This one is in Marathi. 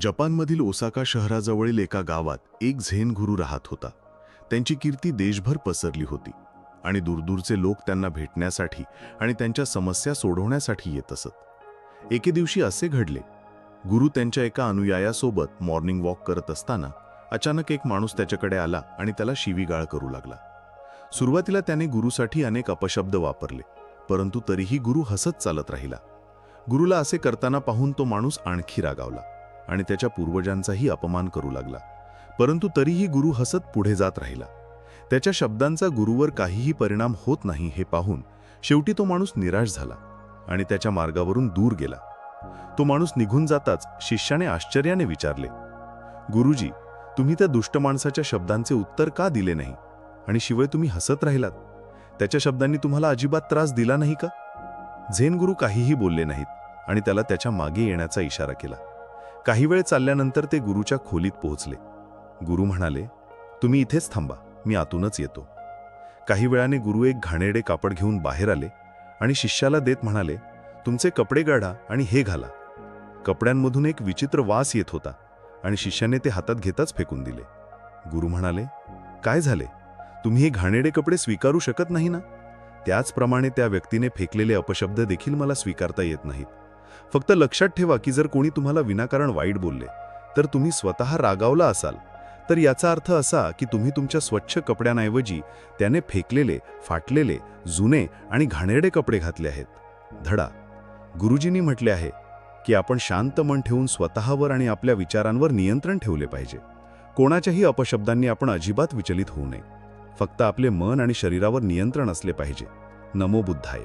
जपानमधील ओसाका शहराजवळील एका गावात एक झेन गुरु राहत होता. त्यांची कीर्ती देशभर पसरली होती आणि दूरदूरचे लोक त्यांना भेटण्यासाठी आणि त्यांच्या समस्या सोडवण्यासाठी येत असत. एके दिवशी असे घडले. गुरु त्यांच्या एका अनुयायासोबत मॉर्निंग वॉक करत असताना अचानक एक माणूस त्याच्याकडे आला आणि त्याला शिवीगाळ करू लागला. सुरुवातीला त्याने गुरुसाठी अनेक अपशब्द वापरले परंतु तरीही गुरु हसत चालत राहिला. गुरुला असे करताना पाहून तो माणूस आणखी रागावला. आणि त्याच्या पूर्वजांचाही अपमान करू लागला. परंतु तरीही गुरु हसत पुढे जात राहिला. त्याच्या शब्दांचा गुरुवर काहीही परिणाम होत नाही हे पाहून शेवटी तो माणूस निराश झाला आणि त्याच्या मार्गावरून दूर गेला. तो माणूस निघून जाताच शिष्याने आश्चर्याने विचारले गुरुजी तुम्ही त्या दुष्ट माणसाच्या शब्दांचे उत्तर का दिले नाही? आणि शिवाय तुम्ही हसत राहिलात? त्याच्या शब्दांनी तुम्हाला अजिबात त्रास दिला नाही का? झेन गुरु काहीही बोलले नाहीत आणि त्याला त्याच्यामागे येण्याचा इशारा केला. काही वेळ चालल्यानंतर ते गुरुच्या खोलीत पोहोचले. गुरु म्हणाले तुम्ही इथेच थांबा मी आतूनच येतो. काही वेळाने गुरु एक घाणेडे कापड घेऊन बाहेर आले आणि शिष्याला देत म्हणाले तुमचे कपडे गाढा आणि हे घाला. कपड्यांमधून एक विचित्र वास येत होता आणि शिष्याने ते हातात घेताच फेकून दिले. गुरु म्हणाले काय झाले? तुम्ही हे घाणेडे कपडे स्वीकारू शकत नाही ना? त्याचप्रमाणे त्या व्यक्तीने फेकलेले अपशब्द देखील मला स्वीकारता येत नाहीत. फक्त लक्षात ठेवा की जर कोणी तुम्हाला विनाकारण वाईट बोलले तर तुम्ही स्वतः रागावला असाल. तर याचा अर्थ असा की तुम्ही तुमच्या स्वच्छ कपड्यांऐवजी त्याने फेकलेले फाटलेले जुने आणि घाणेरडे कपडे घातले आहेत. धडा. गुरुजींनी म्हटले आहे की आपण शांत मन ठेवून स्वतःवर आणि आपल्या विचारांवर नियंत्रण ठेवले पाहिजे. कोणाच्याही अपशब्दांनी आपण अजिबात विचलित होऊ नये. फक्त आपले मन आणि शरीरावर नियंत्रण असले पाहिजे. नमो बुद्धाय.